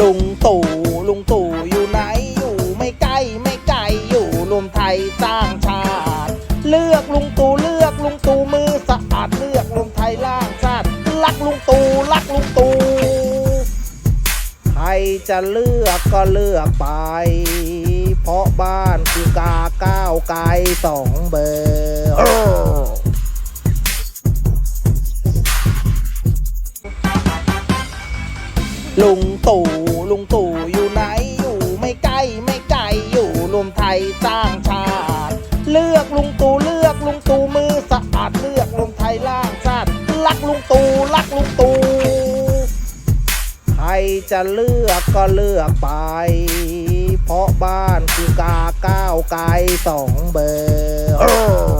ลุงตู่ลุงตู่อยู่ไหนอยู่ไม่ไกล้ไม่ไกลอยู่รวมไทยสร้างชาติ เลือกลุงตู่เลือกลุงตู่มือสะอาดเลือกรวมไทยล่างชาติรักลุงตู่รักลุงตู่ใครจะเลือกก็เลือกไป เพราะบ้านคือกาก้าวไกลสองเบอร์ ลุงตู่ลุงตู่อยู่ไหนอยู่ไม่ไกล้ไม่ไกลอยู่รวมไทยสร้างชาติเลือกลุงตู่เลือกลุงตู่มือสะอาดเลือกรวมไทยล่างชาติรักลุงตู่รักลุงตู่ใครจะเลือกก็เลือกไป เพราะบ้านคือกาก้าวไกลสองเบอร์